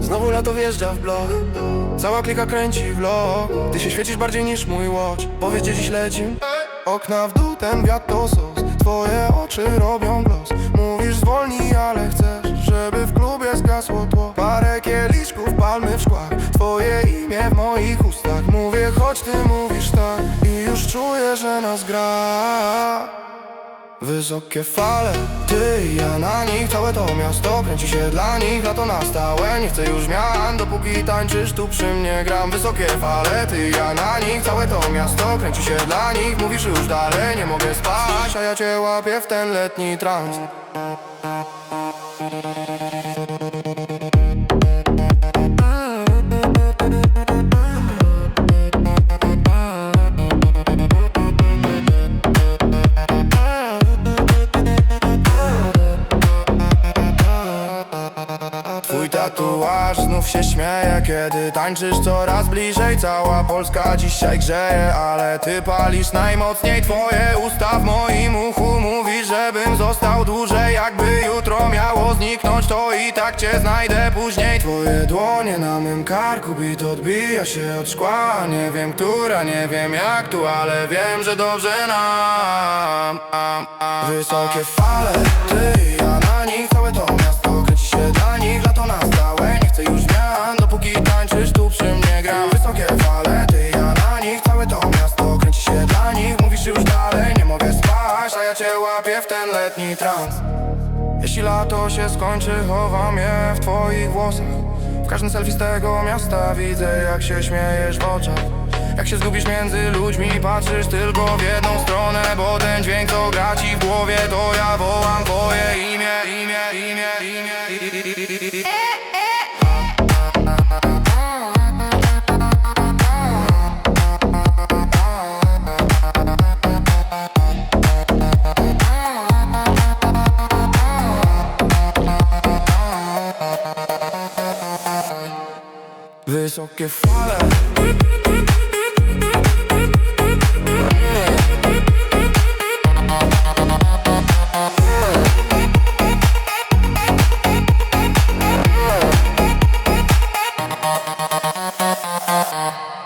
Znowu lato wjeżdża w blok. Cała klika kręci vlog Ty się świecisz bardziej niż mój watch Powiedz gdzie dziś lecim Okna w dół, ten wiatr to sos. Twoje oczy robią gloss Mówisz zwolnij, ale chcesz Żeby w klubie zgasło tło. Parę kieliszków, palmy w szkłach. Twoje imię w moich ustach. Mówię choć ty mówisz czuję, że nas gra. Wysokie fale, ty i ja na nich Całe to miasto kręci się dla nich Lato na stałe, nie chcę już zmian Dopóki tańczysz tu przy mnie gram. Wysokie fale, ty i ja na nich Całe to miasto kręci się dla nich Mówisz już dalej, nie mogę spać A ja cię łapię w ten letni trans Twój tatuaż znów się śmieje Kiedy tańczysz coraz bliżej. Cała Polska dzisiaj grzeje Ale ty palisz najmocniej. Twoje usta w moim uchu Mówi, żebym został dłużej. Jakby jutro miało zniknąć To i tak cię znajdę później. Twoje dłonie na mym karku Bit odbija się od szkła. Nie wiem która, nie wiem jak tu Ale wiem, że dobrze nam. Wysokie fale Ty i ja na nich Całe to Lato na stałe, nie chcę już zmian. Dopóki tańczysz tu przy mnie gram. Wysokie fale, ty ja na nich. Całe to miasto kręci się dla nich. Mówisz już dalej, nie mogę spać A ja cię łapię w ten letni trans. Jeśli lato się skończy, chowam je w twoich włosach. W każdym selfie z tego miasta widzę jak się śmiejesz w oczach. Jak się zgubisz między ludźmi, patrzysz tylko w jedną stronę Bo ten dźwięk co gra ci w głowie, to ja wołam twoje Wysokie so Uh-uh.